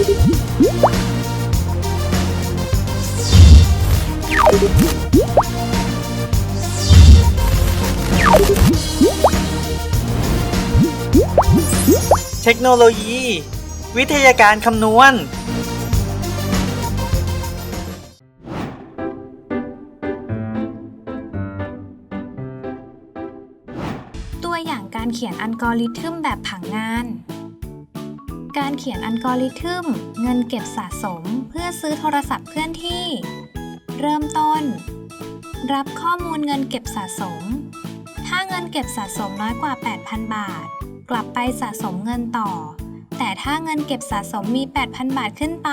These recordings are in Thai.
เทคโนโลยี วิทยาการคำนวณ ตัวอย่างการเขียนอัลกอริทึมแบบผังงาน การเขียนอัลกอริทึม เงินเก็บสะสม เพื่อซื้อโทรศัพท์เคลื่อนที่ เริ่มต้น รับข้อมูลเงินเก็บสะสม ถ้าเงินเก็บสะสมน้อยกว่า 8,000 บาท กลับไปสะสมเงินต่อ แต่ถ้าเงินเก็บสะสมมี 8,000 บาทขึ้นไป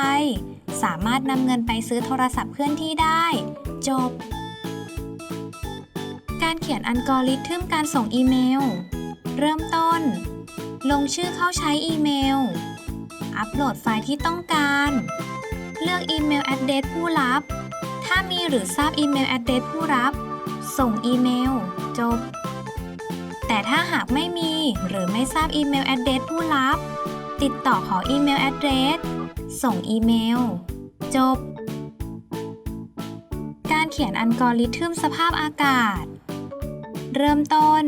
สามารถนำเงินไปซื้อโทรศัพท์เคลื่อนที่ได้ จบ การเขียนอัลกอริทึมการส่งอีเมล เริ่มต้น ลงชื่อเข้าใช้อีเมล อัปโหลดไฟล์ที่ต้องการ เลือกอีเมลแอดเดรสผู้รับ ถ้ามีหรือทราบอีเมลแอดเดรสผู้รับ ส่งอีเมล จบ แต่ถ้าหากไม่มีหรือไม่ทราบอีเมลแอดเดรสผู้รับ ติดต่อขออีเมลแอดเดรสส่งอีเมล จบ การเขียนอัลกอริทึมสภาพอากาศ เริ่มต้น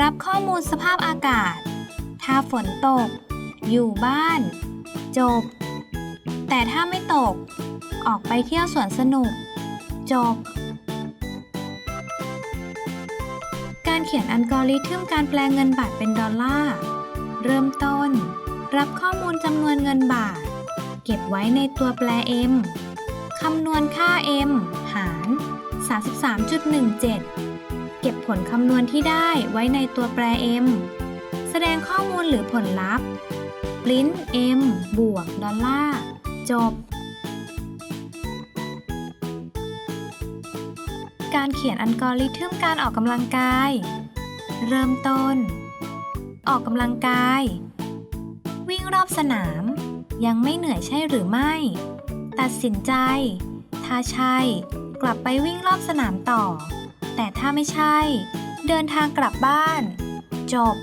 รับข้อมูลสภาพอากาศ ถ้าฝนตก อยู่บ้าน จบ แต่ถ้าไม่ตก ออกไปเที่ยวสวนสนุก จบ การเขียนอัลกอริทึมการแปลงเงินบาทเป็นดอลลาร์ เริ่มต้น รับข้อมูลจำนวนเงินบาท เก็บไว้ในตัวแปร m คำนวณค่า m หาร 33.17 เก็บผลคำนวณที่ได้ไว้ในตัวแปร m ดงข้อมูลหรือผลลัพธ์ print m บวกดอลลาร์จบ การเขียนอัลกอริทึมการออกกำลังกาย เริ่มต้น ออกกำลังกาย วิ่งรอบสนาม ยังไม่เหนื่อยใช่หรือไม่ ตัดสินใจ ถ้าใช่ กลับไปวิ่งรอบสนามต่อ แต่ถ้าไม่ใช่ เดินทางกลับบ้าน จบ